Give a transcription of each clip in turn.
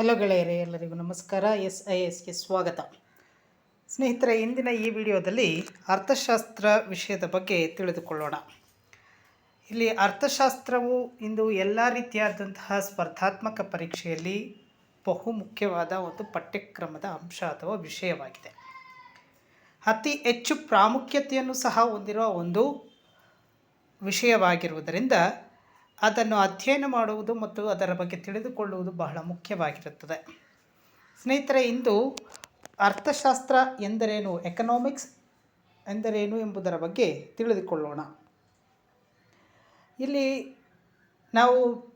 Hello ಗೆಳೆಯರೇ, ಎಲ್ಲರಿಗೂ ನಮಸ್ಕಾರ. ಎಸ್ ಐ ಎಸ್ಗೆ ಸ್ವಾಗತ. ಸ್ನೇಹಿತರೆ, ಇಂದಿನ ಈ ವಿಡಿಯೋದಲ್ಲಿ ಅರ್ಥಶಾಸ್ತ್ರ ವಿಷಯದ ಬಗ್ಗೆ ತಿಳಿದುಕೊಳ್ಳೋಣ. ಇಲ್ಲಿ ಅರ್ಥಶಾಸ್ತ್ರವು ಇಂದು ಎಲ್ಲ ರೀತಿಯಾದಂತಹ ಸ್ಪರ್ಧಾತ್ಮಕ ಪರೀಕ್ಷೆಯಲ್ಲಿ ಬಹು ಮುಖ್ಯವಾದ ಒಂದು ಪಠ್ಯಕ್ರಮದ ಅಂಶ ಅಥವಾ ವಿಷಯವಾಗಿದೆ. ಅತಿ ಹೆಚ್ಚು ಪ್ರಾಮುಖ್ಯತೆಯನ್ನು ಸಹ ಹೊಂದಿರುವ ಒಂದು ವಿಷಯವಾಗಿರುವುದರಿಂದ ಅದನ್ನು ಅಧ್ಯಯನ ಮಾಡುವುದು ಮತ್ತು ಅದರ ಬಗ್ಗೆ ತಿಳಿದುಕೊಳ್ಳುವುದು ಬಹಳ ಮುಖ್ಯವಾಗಿರುತ್ತದೆ. ಸ್ನೇಹಿತರೆ, ಇಂದು ಅರ್ಥಶಾಸ್ತ್ರ ಎಂದರೇನು ಎಕನಾಮಿಕ್ಸ್ ಎಂದರೇನು ಎಂಬುದರ ಬಗ್ಗೆ ತಿಳಿದುಕೊಳ್ಳೋಣ. ಇಲ್ಲಿ ನಾವು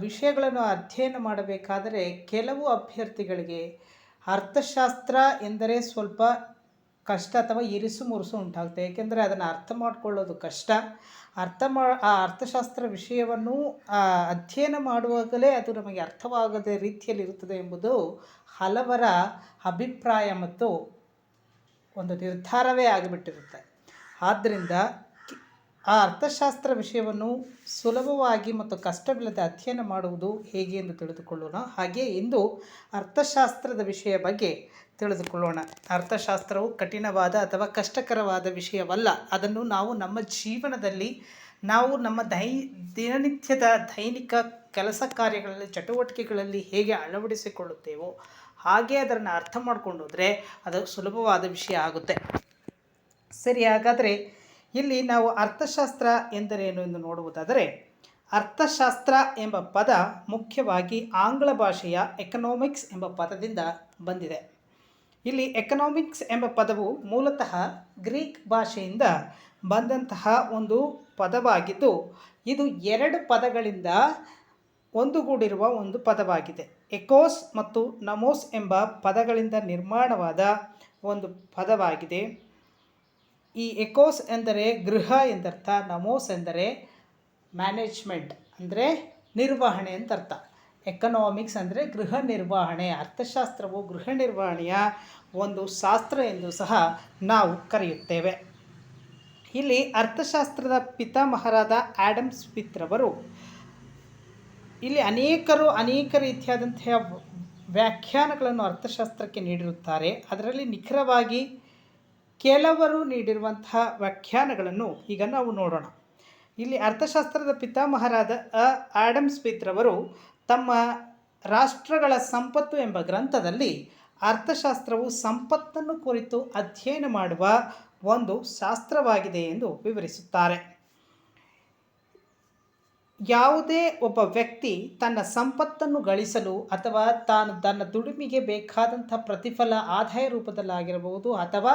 ವಿಷಯಗಳನ್ನು ಅಧ್ಯಯನ ಮಾಡಬೇಕಾದರೆ ಕೆಲವು ಅಭ್ಯರ್ಥಿಗಳಿಗೆ ಅರ್ಥಶಾಸ್ತ್ರ ಎಂದರೆ ಸ್ವಲ್ಪ ಕಷ್ಟ ಅಥವಾ ಇರಿಸು ಮುರುಸು ಉಂಟಾಗುತ್ತೆ. ಏಕೆಂದರೆ ಅದನ್ನು ಅರ್ಥ ಮಾಡಿಕೊಳ್ಳೋದು ಕಷ್ಟ. ಅರ್ಥ ಮಾ, ಆ ಅರ್ಥಶಾಸ್ತ್ರ ವಿಷಯವನ್ನು ಅಧ್ಯಯನ ಮಾಡುವಾಗಲೇ ಅದು ನಮಗೆ ಅರ್ಥವಾಗದ ರೀತಿಯಲ್ಲಿ ಇರುತ್ತದೆ ಎಂಬುದು ಹಲವರ ಅಭಿಪ್ರಾಯ ಮತ್ತು ಒಂದು ನಿರ್ಧಾರವೇ ಆಗಿಬಿಟ್ಟಿರುತ್ತೆ. ಆದ್ದರಿಂದ ಆ ಅರ್ಥಶಾಸ್ತ್ರ ವಿಷಯವನ್ನು ಸುಲಭವಾಗಿ ಮತ್ತು ಕಷ್ಟವಿಲ್ಲದೆ ಅಧ್ಯಯನ ಮಾಡುವುದು ಹೇಗೆ ಎಂದು ತಿಳಿದುಕೊಳ್ಳೋಣ. ಹಾಗೆ ಇಂದು ಅರ್ಥಶಾಸ್ತ್ರದ ವಿಷಯ ಬಗ್ಗೆ ತಿಳಿದುಕೊಳ್ಳೋಣ. ಅರ್ಥಶಾಸ್ತ್ರವು ಕಠಿಣವಾದ ಅಥವಾ ಕಷ್ಟಕರವಾದ ವಿಷಯವಲ್ಲ. ಅದನ್ನು ನಾವು ನಮ್ಮ ಜೀವನದಲ್ಲಿ, ನಾವು ನಮ್ಮ ದೈ, ದಿನನಿತ್ಯದ ದೈನಿಕ ಕೆಲಸ ಕಾರ್ಯಗಳಲ್ಲಿ, ಚಟುವಟಿಕೆಗಳಲ್ಲಿ ಹೇಗೆ ಅಳವಡಿಸಿಕೊಳ್ಳುತ್ತೇವೋ ಹಾಗೆ ಅದನ್ನು ಅರ್ಥ ಮಾಡಿಕೊಂಡು ಹೋದರೆ ಅದು ಸುಲಭವಾದ ವಿಷಯ ಆಗುತ್ತೆ. ಸರಿ, ಹಾಗಾದರೆ ಇಲ್ಲಿ ನಾವು ಅರ್ಥಶಾಸ್ತ್ರ ಎಂದರೇನು ಎಂದು ನೋಡುವುದಾದರೆ, ಅರ್ಥಶಾಸ್ತ್ರ ಎಂಬ ಪದ ಮುಖ್ಯವಾಗಿ ಆಂಗ್ಲ ಭಾಷೆಯ ಎಕನಾಮಿಕ್ಸ್ ಎಂಬ ಪದದಿಂದ ಬಂದಿದೆ. ಇಲ್ಲಿ ಎಕನಾಮಿಕ್ಸ್ ಎಂಬ ಪದವು ಮೂಲತಃ ಗ್ರೀಕ್ ಭಾಷೆಯಿಂದ ಬಂದಂತಹ ಒಂದು ಪದವಾಗಿದ್ದು, ಇದು ಎರಡು ಪದಗಳಿಂದ ಒಂದುಗೂಡಿರುವ ಒಂದು ಪದವಾಗಿದೆ. ಎಕೋಸ್ ಮತ್ತು ನಮೋಸ್ ಎಂಬ ಪದಗಳಿಂದ ನಿರ್ಮಾಣವಾದ ಒಂದು ಪದವಾಗಿದೆ. ಈ ಎಕೋಸ್ ಎಂದರೆ ಗೃಹ ಎಂದರ್ಥ, ನಮೋಸ್ ಎಂದರೆ ಮ್ಯಾನೇಜ್ಮೆಂಟ್ ಅಂದರೆ ನಿರ್ವಹಣೆ ಅಂತ ಅರ್ಥ ಎಕನಾಮಿಕ್ಸ್ ಅಂದರೆ ಗೃಹ ನಿರ್ವಹಣೆ, ಅರ್ಥಶಾಸ್ತ್ರವು ಗೃಹ ನಿರ್ವಹಣೆಯ ಒಂದು ಶಾಸ್ತ್ರ ಎಂದು ಸಹ ನಾವು ಕರೆಯುತ್ತೇವೆ. ಇಲ್ಲಿ ಅರ್ಥಶಾಸ್ತ್ರದ ಪಿತಾಮಹರಾದ ಆ್ಯಡಮ್ ಸ್ಮಿತ್ ರವರು ಇಲ್ಲಿ ಅನೇಕರು ಅನೇಕ ರೀತಿಯಾದಂತಹ ವ್ಯಾಖ್ಯಾನಗಳನ್ನು ಅರ್ಥಶಾಸ್ತ್ರಕ್ಕೆ ನೀಡಿರುತ್ತಾರೆ. ಅದರಲ್ಲಿ ನಿಖರವಾಗಿ ಕೆಲವರು ನೀಡಿರುವಂತಹ ವ್ಯಾಖ್ಯಾನಗಳನ್ನು ಈಗ ನಾವು ನೋಡೋಣ. ಇಲ್ಲಿ ಅರ್ಥಶಾಸ್ತ್ರದ ಪಿತಾಮಹರಾದ ಅ. ಆಡಮ್ ಸ್ಮಿತ್ ರವರು ತಮ್ಮ ರಾಷ್ಟ್ರಗಳ ಸಂಪತ್ತು ಎಂಬ ಗ್ರಂಥದಲ್ಲಿ ಅರ್ಥಶಾಸ್ತ್ರವು ಸಂಪತ್ತನ್ನು ಕುರಿತು ಅಧ್ಯಯನ ಮಾಡುವ ಒಂದು ಶಾಸ್ತ್ರವಾಗಿದೆ ಎಂದು ವಿವರಿಸುತ್ತಾರೆ. ಯಾವುದೇ ಒಬ್ಬ ವ್ಯಕ್ತಿ ತನ್ನ ಸಂಪತ್ತನ್ನು ಗಳಿಸಲು ಅಥವಾ ತಾನು ತನ್ನ ದುಡಿಮೆಗೆ ಬೇಕಾದಂಥ ಪ್ರತಿಫಲ ಆದಾಯ ರೂಪದಲ್ಲಾಗಿರಬಹುದು ಅಥವಾ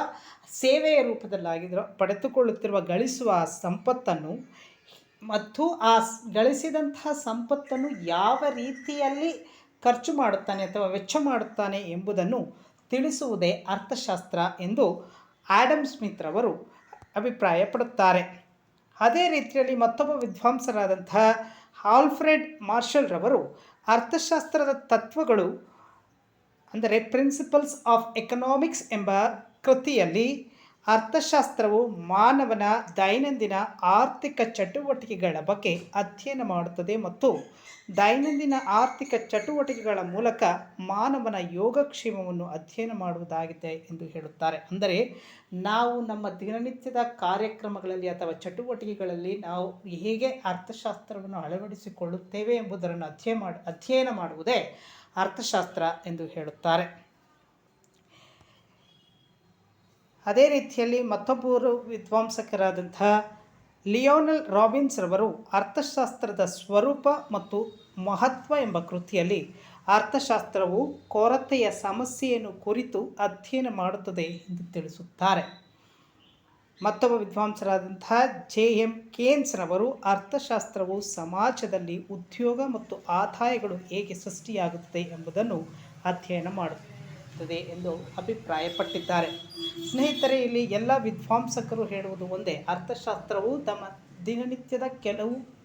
ಸೇವೆಯ ರೂಪದಲ್ಲಾಗಿರೋ ಪಡೆದುಕೊಳ್ಳುತ್ತಿರುವ ಗಳಿಸುವ ಸಂಪತ್ತನ್ನು ಮತ್ತು ಆ ಗಳಿಸಿದಂತಹ ಸಂಪತ್ತನ್ನು ಯಾವ ರೀತಿಯಲ್ಲಿ ಖರ್ಚು ಮಾಡುತ್ತಾನೆ ಅಥವಾ ವೆಚ್ಚ ಮಾಡುತ್ತಾನೆ ಎಂಬುದನ್ನು ತಿಳಿಸುವುದೇ ಅರ್ಥಶಾಸ್ತ್ರ ಎಂದು ಆ್ಯಡಮ್ ಸ್ಮಿತ್ ರವರು ಅಭಿಪ್ರಾಯಪಡುತ್ತಾರೆ. ಅದೇ ರೀತಿಯಲ್ಲಿ ಮತ್ತೊಬ್ಬ ವಿದ್ವಾಂಸರಾದಂತಹ ಆಲ್ಫ್ರೆಡ್ ಮಾರ್ಷಲ್ ರವರು ಅರ್ಥಶಾಸ್ತ್ರದ ತತ್ವಗಳು, ಅಂದರೆ ಪ್ರಿನ್ಸಿಪಲ್ಸ್ ಆಫ್ ಎಕನಾಮಿಕ್ಸ್ ಎಂಬ ಕೃತಿಯಲ್ಲಿ ಅರ್ಥಶಾಸ್ತ್ರವು ಮಾನವನ ದೈನಂದಿನ ಆರ್ಥಿಕ ಚಟುವಟಿಕೆಗಳ ಬಗ್ಗೆ ಅಧ್ಯಯನ ಮಾಡುತ್ತದೆ ಮತ್ತು ದೈನಂದಿನ ಆರ್ಥಿಕ ಚಟುವಟಿಕೆಗಳ ಮೂಲಕ ಮಾನವನ ಯೋಗಕ್ಷೇಮವನ್ನು ಅಧ್ಯಯನ ಮಾಡುವುದಾಗಿದೆ ಎಂದು ಹೇಳುತ್ತಾರೆ. ಅಂದರೆ ನಾವು ನಮ್ಮ ದಿನನಿತ್ಯದ ಕಾರ್ಯಕ್ರಮಗಳಲ್ಲಿ ಅಥವಾ ಚಟುವಟಿಕೆಗಳಲ್ಲಿ ನಾವು ಹೇಗೆ ಅರ್ಥಶಾಸ್ತ್ರವನ್ನು ಅಳವಡಿಸಿಕೊಳ್ಳುತ್ತೇವೆ ಎಂಬುದನ್ನು ಅಧ್ಯಯನ ಮಾಡಿ ಅಧ್ಯಯನ ಮಾಡುವುದೇ ಅರ್ಥಶಾಸ್ತ್ರ ಎಂದು ಹೇಳುತ್ತಾರೆ. ಅದೇ ರೀತಿಯಲ್ಲಿ ಮತ್ತೊಬ್ಬರು ವಿದ್ವಾಂಸಕರಾದಂತಹ ಲಿಯೋನಲ್ ರಾಬಿನ್ಸ್ ರವರು ಅರ್ಥಶಾಸ್ತ್ರದ ಸ್ವರೂಪ ಮತ್ತು ಮಹತ್ವ ಎಂಬ ಕೃತಿಯಲ್ಲಿ ಅರ್ಥಶಾಸ್ತ್ರವು ಕೊರತೆಯ ಸಮಸ್ಯೆಯನ್ನು ಕುರಿತು ಅಧ್ಯಯನ ಮಾಡುತ್ತದೆ ಎಂದು ತಿಳಿಸುತ್ತಾರೆ. ಮತ್ತೊಬ್ಬ ವಿದ್ವಾಂಸರಾದಂತಹ ಜೆ ಎಂ ಕೇನ್ಸ್ರವರು ಅರ್ಥಶಾಸ್ತ್ರವು ಸಮಾಜದಲ್ಲಿ ಉದ್ಯೋಗ ಮತ್ತು ಆದಾಯಗಳು ಹೇಗೆ ಸೃಷ್ಟಿಯಾಗುತ್ತದೆ ಎಂಬುದನ್ನು ಅಧ್ಯಯನ ಮಾಡುತ್ತದೆ ಎಂದು ಅಭಿಪ್ರಾಯಪಟ್ಟಿದ್ದಾರೆ. ಸ್ನೇಹಿತರೆ, ಇಲ್ಲಿ ಎಲ್ಲ ವಿದ್ವಾಂಸಕರು ಹೇಳುವುದು ಒಂದೇ. ಅರ್ಥಶಾಸ್ತ್ರವು ತಮ್ಮ ದಿನನಿತ್ಯದ ಕೆಲವು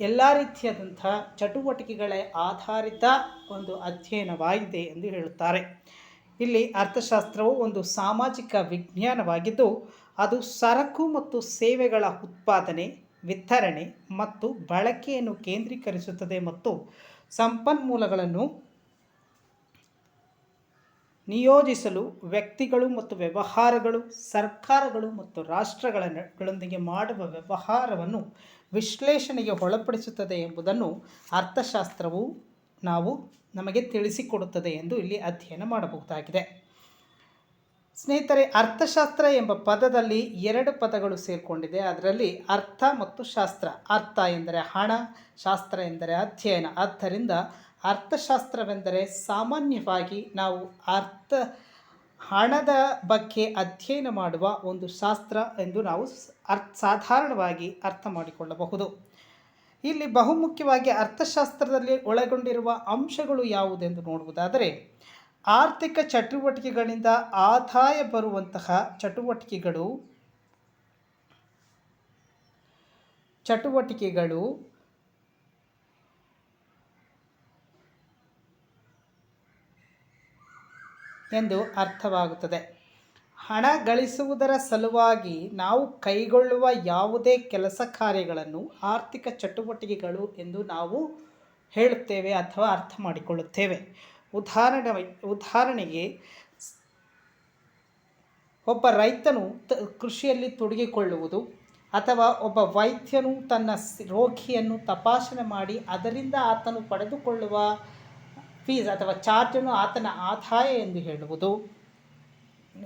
ಎಲ್ಲ ರೀತಿಯಾದಂಥ ಚಟುವಟಿಕೆಗಳ ಆಧಾರಿತ ಒಂದು ಅಧ್ಯಯನವಾಗಿದೆ ಎಂದು ಹೇಳುತ್ತಾರೆ. ಇಲ್ಲಿ ಅರ್ಥಶಾಸ್ತ್ರವು ಒಂದು ಸಾಮಾಜಿಕ ವಿಜ್ಞಾನವಾಗಿದ್ದು, ಅದು ಸರಕು ಮತ್ತು ಸೇವೆಗಳ ಉತ್ಪಾದನೆ, ವಿತರಣೆ ಮತ್ತು ಬಳಕೆಯನ್ನು ಕೇಂದ್ರೀಕರಿಸುತ್ತದೆ ಮತ್ತು ಸಂಪನ್ಮೂಲಗಳನ್ನು ನಿಯೋಜಿಸಲು ವ್ಯಕ್ತಿಗಳು ಮತ್ತು ವ್ಯವಹಾರಗಳು, ಸರ್ಕಾರಗಳು ಮತ್ತು ರಾಷ್ಟ್ರಗಳೊಂದಿಗೆ ಮಾಡುವ ವ್ಯವಹಾರವನ್ನು ವಿಶ್ಲೇಷಣೆಗೆ ಒಳಪಡಿಸುತ್ತದೆ ಎಂಬುದನ್ನು ಅರ್ಥಶಾಸ್ತ್ರವು ನಾವು ನಮಗೆ ತಿಳಿಸಿಕೊಡುತ್ತದೆ ಎಂದು ಇಲ್ಲಿ ಅಧ್ಯಯನ ಮಾಡಬಹುದಾಗಿದೆ. ಸ್ನೇಹಿತರೆ, ಅರ್ಥಶಾಸ್ತ್ರ ಎಂಬ ಪದದಲ್ಲಿ ಎರಡು ಪದಗಳು ಸೇರಿಕೊಂಡಿದೆ. ಅದರಲ್ಲಿ ಅರ್ಥ ಮತ್ತು ಶಾಸ್ತ್ರ. ಅರ್ಥ ಎಂದರೆ ಹಣ, ಶಾಸ್ತ್ರ ಎಂದರೆ ಅಧ್ಯಯನ. ಆದ್ದರಿಂದ ಅರ್ಥಶಾಸ್ತ್ರವೆಂದರೆ ಸಾಮಾನ್ಯವಾಗಿ ನಾವು ಅರ್ಥ, ಹಣದ ಬಗ್ಗೆ ಅಧ್ಯಯನ ಮಾಡುವ ಒಂದು ಶಾಸ್ತ್ರ ಎಂದು ನಾವು ಅರ್ಥ ಸಾಧಾರಣವಾಗಿ ಅರ್ಥ ಮಾಡಿಕೊಳ್ಳಬಹುದು. ಇಲ್ಲಿ ಬಹುಮುಖ್ಯವಾಗಿ ಅರ್ಥಶಾಸ್ತ್ರದಲ್ಲಿ ಒಳಗೊಂಡಿರುವ ಅಂಶಗಳು ಯಾವುದೆಂದು ನೋಡುವುದಾದರೆ, ಆರ್ಥಿಕ ಚಟುವಟಿಕೆಗಳಿಂದ ಆದಾಯ ಬರುವಂತಹ ಚಟುವಟಿಕೆಗಳು ಚಟುವಟಿಕೆಗಳು ಎಂದು ಅರ್ಥವಾಗುತ್ತದೆ. ಹಣ ಗಳಿಸುವುದರ ಸಲುವಾಗಿ ನಾವು ಕೈಗೊಳ್ಳುವ ಯಾವುದೇ ಕೆಲಸ ಕಾರ್ಯಗಳನ್ನು ಆರ್ಥಿಕ ಚಟುವಟಿಕೆಗಳು ಎಂದು ನಾವು ಹೇಳುತ್ತೇವೆ ಅಥವಾ ಅರ್ಥ ಮಾಡಿಕೊಳ್ಳುತ್ತೇವೆ. ಉದಾಹರಣೆ ಉದಾಹರಣೆಗೆ ಒಬ್ಬ ರೈತನು ತ, ಕೃಷಿಯಲ್ಲಿ ತೊಡಗಿಕೊಳ್ಳುವುದು ಅಥವಾ ಒಬ್ಬ ವೈದ್ಯನು ತನ್ನ ರೋಗಿಯನ್ನು ತಪಾಸಣೆ ಮಾಡಿ ಅದರಿಂದ ಆತನು ಪಡೆದುಕೊಳ್ಳುವ ಫೀಸ್ ಅಥವಾ ಚಾರ್ಜನ್ನು ಆತನ ಆದಾಯ ಎಂದು ಹೇಳುವುದು.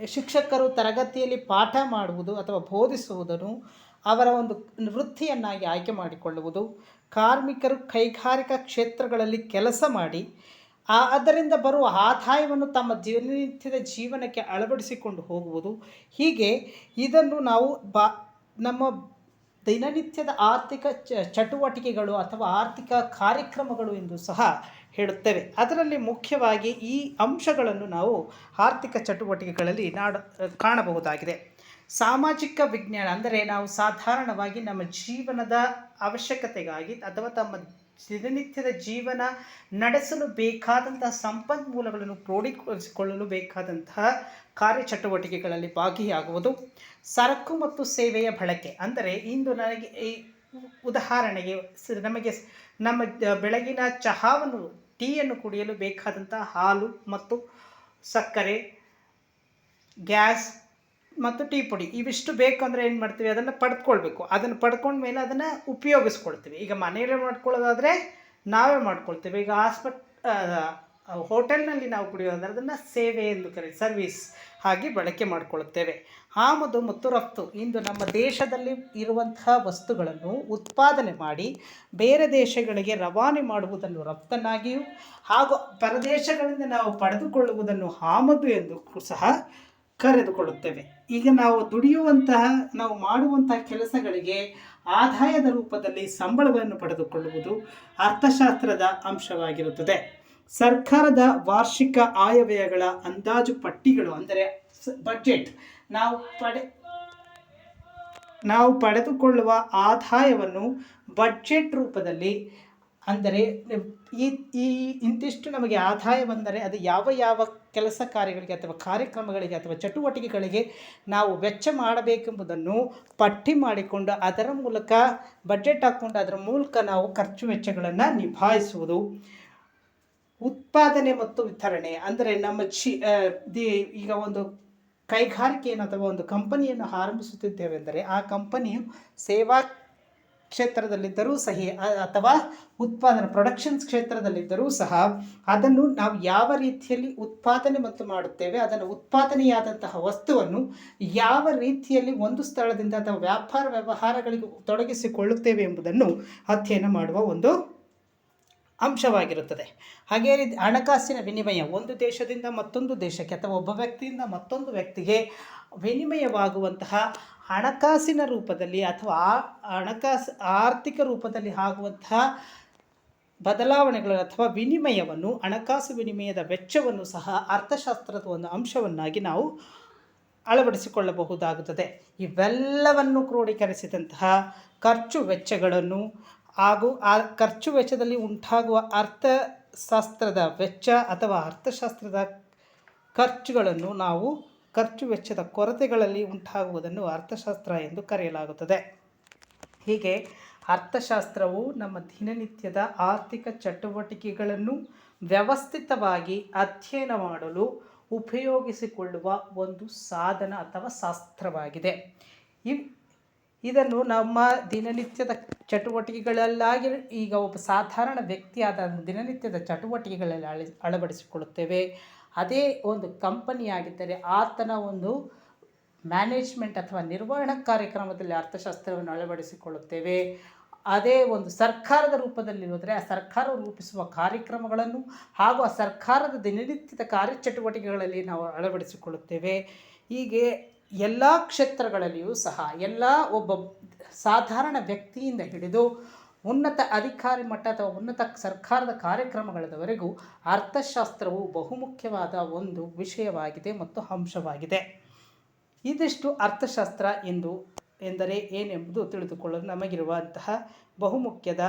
ಶಿಕ್ಷಕರು ತರಗತಿಯಲ್ಲಿ ಪಾಠ ಮಾಡುವುದು ಅಥವಾ ಬೋಧಿಸುವುದನ್ನು ಅವರ ಒಂದು ವೃತ್ತಿಯನ್ನಾಗಿ ಆಯ್ಕೆ ಮಾಡಿಕೊಳ್ಳುವುದು. ಕಾರ್ಮಿಕರು ಕೈಗಾರಿಕಾ ಕ್ಷೇತ್ರಗಳಲ್ಲಿ ಕೆಲಸ ಮಾಡಿ, ಆ, ಅದರಿಂದ ಬರುವ ಆದಾಯವನ್ನು ತಮ್ಮ ದಿನನಿತ್ಯದ ಜೀವನಕ್ಕೆ ಅಳವಡಿಸಿಕೊಂಡು ಹೋಗುವುದು. ಹೀಗೆ ಇದನ್ನು ನಾವು ಬಾ, ನಮ್ಮ ದಿನನಿತ್ಯದ ಆರ್ಥಿಕ ಚಟುವಟಿಕೆಗಳು ಅಥವಾ ಆರ್ಥಿಕ ಕಾರ್ಯಕ್ರಮಗಳು ಎಂದು ಸಹ ಹೇಳುತ್ತೇವೆ. ಅದರಲ್ಲಿ ಮುಖ್ಯವಾಗಿ ಈ ಅಂಶಗಳನ್ನು ನಾವು ಆರ್ಥಿಕ ಚಟುವಟಿಕೆಗಳಲ್ಲಿ ನಾಡ, ಕಾಣಬಹುದಾಗಿದೆ. ಸಾಮಾಜಿಕ ವಿಜ್ಞಾನ ಅಂದರೆ ನಾವು ಸಾಧಾರಣವಾಗಿ ನಮ್ಮ ಜೀವನದ ಅವಶ್ಯಕತೆಗಾಗಿ ಅಥವಾ ತಮ್ಮ ದಿನನಿತ್ಯದ ಜೀವನ ನಡೆಸಲು ಬೇಕಾದಂತಹ ಸಂಪನ್ಮೂಲಗಳನ್ನು ಕ್ರೋಢೀಕರಿಸಿಕೊಳ್ಳಲು ಬೇಕಾದಂತಹ ಕಾರ್ಯಚಟುವಟಿಕೆಗಳಲ್ಲಿ ಭಾಗಿಯಾಗುವುದು. ಸರಕು ಮತ್ತು ಸೇವೆಯ ಬಳಕೆ ಅಂದರೆ ಇಂದು ನನಗೆ ಈ ಉದಾಹರಣೆಗೆ ನಮಗೆ ನಮ್ಮ, ಬೆಳಗಿನ ಚಹಾವನ್ನು ಟೀಯನ್ನು ಕುಡಿಯಲು ಬೇಕಾದಂಥ ಹಾಲು ಮತ್ತು ಸಕ್ಕರೆ, ಗ್ಯಾಸ್ ಮತ್ತು ಟೀ ಪುಡಿ. ಇವಿಷ್ಟು ಬೇಕು ಅಂದರೆ ಏನು ಮಾಡ್ತೀವಿ? ಅದನ್ನು ಪಡ್ಕೊಳ್ಬೇಕು. ಅದನ್ನು ಪಡ್ಕೊಂಡ್ಮೇಲೆ ಅದನ್ನು ಉಪಯೋಗಿಸ್ಕೊಳ್ತೀವಿ. ಈಗ ಮನೆಯಲ್ಲೇ ಮಾಡ್ಕೊಳ್ಳೋದಾದರೆ ನಾವೇ ಮಾಡ್ಕೊಳ್ತೀವಿ. ಈಗ ಹಾಸ್ಪಿಟ್ ಹೋಟೆಲ್ನಲ್ಲಿ ನಾವು ಕುಡಿಯೋದಾದ್ರೆ ಅದನ್ನು ಸೇವೆ ಎಂದು ಕರಿ, ಸರ್ವಿಸ್ ಹಾಗೆ ಬಳಕೆ ಮಾಡಿಕೊಳ್ಳುತ್ತೇವೆ ಆಮದು ಮತ್ತು ರಫ್ತು. ಇಂದು ನಮ್ಮ ದೇಶದಲ್ಲಿ ಇರುವಂತಹ ವಸ್ತುಗಳನ್ನು ಉತ್ಪಾದನೆ ಮಾಡಿ ಬೇರೆ ದೇಶಗಳಿಗೆ ರವಾನೆ ಮಾಡುವುದನ್ನು ರಫ್ತನ್ನಾಗಿಯೂ ಹಾಗೂ ಪರದೇಶಗಳಿಂದ ನಾವು ಪಡೆದುಕೊಳ್ಳುವುದನ್ನು ಆಮದು ಎಂದು ಸಹ ಕರೆದುಕೊಳ್ಳುತ್ತೇವೆ. ಈಗ ನಾವು ದುಡಿಯುವಂತಹ, ನಾವು ಮಾಡುವಂತಹ ಕೆಲಸಗಳಿಗೆ ಆದಾಯದ ರೂಪದಲ್ಲಿ ಸಂಬಳವನ್ನು ಪಡೆದುಕೊಳ್ಳುವುದು ಅರ್ಥಶಾಸ್ತ್ರದ ಅಂಶವಾಗಿರುತ್ತದೆ. ಸರ್ಕಾರದ ವಾರ್ಷಿಕ ಆಯವ್ಯಯಗಳ ಅಂದಾಜು ಪಟ್ಟಿಗಳು, ಅಂದರೆ ಬಜೆಟ್ ನಾವು ಪಡೆ, ನಾವು ಪಡೆದುಕೊಳ್ಳುವ ಆದಾಯವನ್ನು ಬಜೆಟ್ ರೂಪದಲ್ಲಿ, ಅಂದರೆ ಈ ಈ ಇಂತಿಷ್ಟು ನಮಗೆ ಆದಾಯ ಬಂದರೆ ಅದು ಯಾವ ಯಾವ ಕೆಲಸ ಕಾರ್ಯಗಳಿಗೆ ಅಥವಾ ಕಾರ್ಯಕ್ರಮಗಳಿಗೆ ಅಥವಾ ಚಟುವಟಿಕೆಗಳಿಗೆ ನಾವು ವೆಚ್ಚ ಮಾಡಬೇಕೆಂಬುದನ್ನು ಪಟ್ಟಿ ಮಾಡಿಕೊಂಡು ಅದರ ಮೂಲಕ ಬಜೆಟ್ ಹಾಕ್ಕೊಂಡು ಅದರ ಮೂಲಕ ನಾವು ಖರ್ಚು ವೆಚ್ಚಗಳನ್ನು ನಿಭಾಯಿಸುವುದು. ಉತ್ಪಾದನೆ ಮತ್ತು ವಿತರಣೆ ಅಂದರೆ ನಮ್ಮ ಚಿ ದಿ, ಈಗ ಒಂದು ಕೈಗಾರಿಕೆಯನ್ನು ಅಥವಾ ಒಂದು ಕಂಪನಿಯನ್ನು ಆರಂಭಿಸುತ್ತಿದ್ದೇವೆಂದರೆ ಆ ಕಂಪನಿಯು ಸೇವಾ ಕ್ಷೇತ್ರದಲ್ಲಿದ್ದರೂ ಸಹಿ ಅಥವಾ ಉತ್ಪಾದನೆ ಪ್ರೊಡಕ್ಷನ್ಸ್ ಕ್ಷೇತ್ರದಲ್ಲಿದ್ದರೂ ಸಹ ಅದನ್ನು ನಾವು ಯಾವ ರೀತಿಯಲ್ಲಿ ಉತ್ಪಾದನೆ ಮತ್ತು ಮಾಡುತ್ತೇವೆ, ಅದನ್ನು ಉತ್ಪಾದನೆಯಾದಂತಹ ವಸ್ತುವನ್ನು ಯಾವ ರೀತಿಯಲ್ಲಿ ಒಂದು ಸ್ಥಳದಿಂದ ಅಥವಾ ವ್ಯಾಪಾರ ವ್ಯವಹಾರಗಳಿಗೆ ತೊಡಗಿಸಿಕೊಳ್ಳುತ್ತೇವೆ ಎಂಬುದನ್ನು ಅಧ್ಯಯನ ಮಾಡುವ ಒಂದು ಅಂಶವಾಗಿರುತ್ತದೆ. ಹಾಗೇ ರೀತಿ ಹಣಕಾಸಿನ ವಿನಿಮಯ ಒಂದು ದೇಶದಿಂದ ಮತ್ತೊಂದು ದೇಶಕ್ಕೆ ಅಥವಾ ಒಬ್ಬ ವ್ಯಕ್ತಿಯಿಂದ ಮತ್ತೊಂದು ವ್ಯಕ್ತಿಗೆ ವಿನಿಮಯವಾಗುವಂತಹ ಹಣಕಾಸಿನ ರೂಪದಲ್ಲಿ ಅಥವಾ ಹಣಕಾಸು, ಆರ್ಥಿಕ ರೂಪದಲ್ಲಿ ಆಗುವಂತಹ ಬದಲಾವಣೆಗಳು ಅಥವಾ ವಿನಿಮಯವನ್ನು, ಹಣಕಾಸು ವಿನಿಮಯದ ವೆಚ್ಚವನ್ನು ಸಹ ಅರ್ಥಶಾಸ್ತ್ರದ ಒಂದು ಅಂಶವನ್ನಾಗಿ ನಾವು ಅಳವಡಿಸಿಕೊಳ್ಳಬಹುದಾಗುತ್ತದೆ. ಇವೆಲ್ಲವನ್ನು ಕ್ರೋಢೀಕರಿಸಿದಂತಹ ಖರ್ಚು ವೆಚ್ಚಗಳನ್ನು ಹಾಗೂ ಆ ಖರ್ಚು ವೆಚ್ಚದಲ್ಲಿ ಉಂಟಾಗುವ ಅರ್ಥಶಾಸ್ತ್ರದ ವೆಚ್ಚ ಅಥವಾ ಅರ್ಥಶಾಸ್ತ್ರದ ಖರ್ಚುಗಳನ್ನು ನಾವು ಖರ್ಚು ವೆಚ್ಚದ ಕೊರತೆಗಳಲ್ಲಿ ಉಂಟಾಗುವುದನ್ನು ಅರ್ಥಶಾಸ್ತ್ರ ಎಂದು ಕರೆಯಲಾಗುತ್ತದೆ. ಹೀಗೆ ಅರ್ಥಶಾಸ್ತ್ರವು ನಮ್ಮ ದಿನನಿತ್ಯದ ಆರ್ಥಿಕ ಚಟುವಟಿಕೆಗಳನ್ನು ವ್ಯವಸ್ಥಿತವಾಗಿ ಅಧ್ಯಯನ ಮಾಡಲು ಉಪಯೋಗಿಸಿಕೊಳ್ಳುವ ಒಂದು ಸಾಧನ ಅಥವಾ ಶಾಸ್ತ್ರವಾಗಿದೆ. ಇವ್ ಇದನ್ನು ನಮ್ಮ ದಿನನಿತ್ಯದ ಚಟುವಟಿಕೆಗಳಲ್ಲಾಗಿ ಈಗ ಒಬ್ಬ ಸಾಧಾರಣ ವ್ಯಕ್ತಿಯಾದ ದಿನನಿತ್ಯದ ಚಟುವಟಿಕೆಗಳಲ್ಲಿ ಅಳಿ, ಅಳವಡಿಸಿಕೊಳ್ಳುತ್ತೇವೆ. ಅದೇ ಒಂದು ಕಂಪನಿಯಾಗಿದ್ದರೆ ಆತನ ಒಂದು ಮ್ಯಾನೇಜ್ಮೆಂಟ್ ಅಥವಾ ನಿರ್ವಹಣಾ ಕಾರ್ಯಕ್ರಮದಲ್ಲಿ ಅರ್ಥಶಾಸ್ತ್ರವನ್ನು ಅಳವಡಿಸಿಕೊಳ್ಳುತ್ತೇವೆ. ಅದೇ ಒಂದು ಸರ್ಕಾರದ ರೂಪದಲ್ಲಿ ಹೋದರೆ ಆ ಸರ್ಕಾರ ರೂಪಿಸುವ ಕಾರ್ಯಕ್ರಮಗಳನ್ನು ಹಾಗೂ ಆ ಸರ್ಕಾರದ ದಿನನಿತ್ಯದ ಕಾರ್ಯಚಟುವಟಿಕೆಗಳಲ್ಲಿ ನಾವು ಅಳವಡಿಸಿಕೊಳ್ಳುತ್ತೇವೆ. ಹೀಗೆ ಎಲ್ಲ ಕ್ಷೇತ್ರಗಳಲ್ಲಿಯೂ ಸಹ ಎಲ್ಲ ಒಬ್ಬ ಸಾಧಾರಣ ವ್ಯಕ್ತಿಯಿಂದ ಹಿಡಿದು ಉನ್ನತ ಅಧಿಕಾರಿ ಮಟ್ಟ ಅಥವಾ ಉನ್ನತ ಸರ್ಕಾರದ ಕಾರ್ಯಕ್ರಮಗಳವರೆಗೂ ಅರ್ಥಶಾಸ್ತ್ರವು ಬಹುಮುಖ್ಯವಾದ ಒಂದು ವಿಷಯವಾಗಿದೆ ಮತ್ತು ಅಂಶವಾಗಿದೆ. ಇದಿಷ್ಟು ಅರ್ಥಶಾಸ್ತ್ರ ಎಂದು ಎಂದರೆ ಏನೆಂಬುದು ತಿಳಿದುಕೊಳ್ಳಲು ನಮಗಿರುವಂತಹ ಬಹುಮುಖ್ಯದ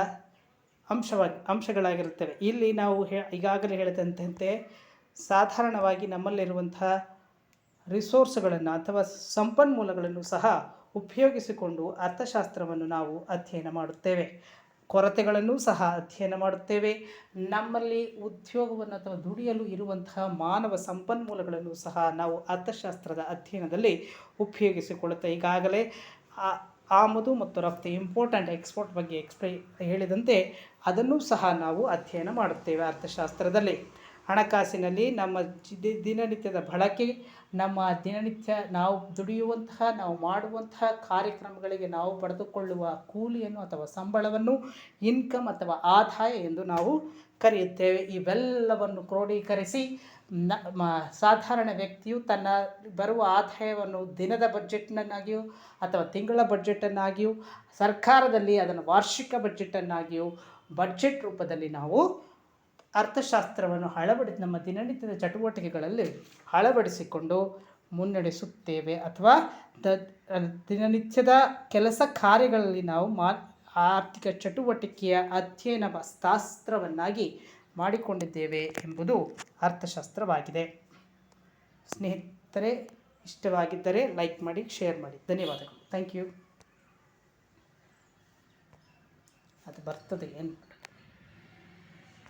ಅಂಶವಾಗಿ ಅಂಶಗಳಾಗಿರುತ್ತವೆ. ಇಲ್ಲಿ ನಾವು ಹೇ, ಈಗಾಗಲೇ ಹೇಳಿದಂತೆ ಸಾಧಾರಣವಾಗಿ ನಮ್ಮಲ್ಲಿರುವಂತಹ ರಿಸೋರ್ಸ್ಗಳನ್ನು ಅಥವಾ ಸಂಪನ್ಮೂಲಗಳನ್ನು ಸಹ ಉಪಯೋಗಿಸಿಕೊಂಡು ಅರ್ಥಶಾಸ್ತ್ರವನ್ನು ನಾವು ಅಧ್ಯಯನ ಮಾಡುತ್ತೇವೆ. ಕೊರತೆಗಳನ್ನು ಸಹ ಅಧ್ಯಯನ ಮಾಡುತ್ತೇವೆ. ನಮ್ಮಲ್ಲಿ ಉದ್ಯೋಗವನ್ನು ಅಥವಾ ದುಡಿಯಲು ಇರುವಂತಹ ಮಾನವ ಸಂಪನ್ಮೂಲಗಳನ್ನು ಸಹ ನಾವು ಅರ್ಥಶಾಸ್ತ್ರದ ಅಧ್ಯಯನದಲ್ಲಿ ಉಪಯೋಗಿಸಿಕೊಳ್ಳುತ್ತೆ ಈಗಾಗಲೇ ಆಮದು ಮತ್ತು ರಫ್ತು ಇಂಪೋರ್ಟ್ ಎಕ್ಸ್ಪೋರ್ಟ್ ಬಗ್ಗೆ ಎಕ್ಸ್ಪ್ಲೈ ಹೇಳಿದಂತೆ ಅದನ್ನು ಸಹ ನಾವು ಅಧ್ಯಯನ ಮಾಡುತ್ತೇವೆ ಅರ್ಥಶಾಸ್ತ್ರದಲ್ಲಿ. ಹಣಕಾಸಿನಲ್ಲಿ ನಮ್ಮ ದಿನನಿತ್ಯದ ಬಳಕೆ ನಮ್ಮ ದಿನನಿತ್ಯ ನಾವು ದುಡಿಯುವಂತಹ, ನಾವು ಮಾಡುವಂತಹ ಕಾರ್ಯಕ್ರಮಗಳಿಗೆ ನಾವು ಪಡೆದುಕೊಳ್ಳುವ ಕೂಲಿಯನ್ನು ಅಥವಾ ಸಂಬಳವನ್ನು ಇನ್ಕಮ್ ಅಥವಾ ಆದಾಯ ಎಂದು ನಾವು ಕರೆಯುತ್ತೇವೆ. ಇವೆಲ್ಲವನ್ನು ಕ್ರೋಢೀಕರಿಸಿ ನ, ಮ- ಸಾಧಾರಣ ವ್ಯಕ್ತಿಯು ತನ್ನ ಬರುವ ಆದಾಯವನ್ನು ದಿನದ ಬಜೆಟ್ನನ್ನಾಗಿಯೂ ಅಥವಾ ತಿಂಗಳ ಬಜೆಟನ್ನಾಗಿಯೂ ಸರ್ಕಾರದಲ್ಲಿ ಅದನ್ನು ವಾರ್ಷಿಕ ಬಜೆಟನ್ನಾಗಿಯೂ ಬಜೆಟ್ ರೂಪದಲ್ಲಿ ನಾವು ಅರ್ಥಶಾಸ್ತ್ರವನ್ನು ಅಳವಡಿಸಿ ನಮ್ಮ ದಿನನಿತ್ಯದ ಚಟುವಟಿಕೆಗಳಲ್ಲಿ ಅಳವಡಿಸಿಕೊಂಡು ಮುನ್ನಡೆಸುತ್ತೇವೆ ಅಥವಾ ದ ದಿನನಿತ್ಯದ ಕೆಲಸ ಕಾರ್ಯಗಳಲ್ಲಿ ನಾವು ಮಾ, ಆರ್ಥಿಕ ಚಟುವಟಿಕೆಯ ಅಧ್ಯಯನ ಶಾಸ್ತ್ರವನ್ನಾಗಿ ಮಾಡಿಕೊಂಡಿದ್ದೇವೆ ಎಂಬುದು ಅರ್ಥಶಾಸ್ತ್ರವಾಗಿದೆ. ಸ್ನೇಹಿತರೆ, ಇಷ್ಟವಾಗಿದ್ದರೆ ಲೈಕ್ ಮಾಡಿ, ಶೇರ್ ಮಾಡಿ. ಧನ್ಯವಾದಗಳು. Thank you. ಅದು ಬರ್ತದೆ ಏನು?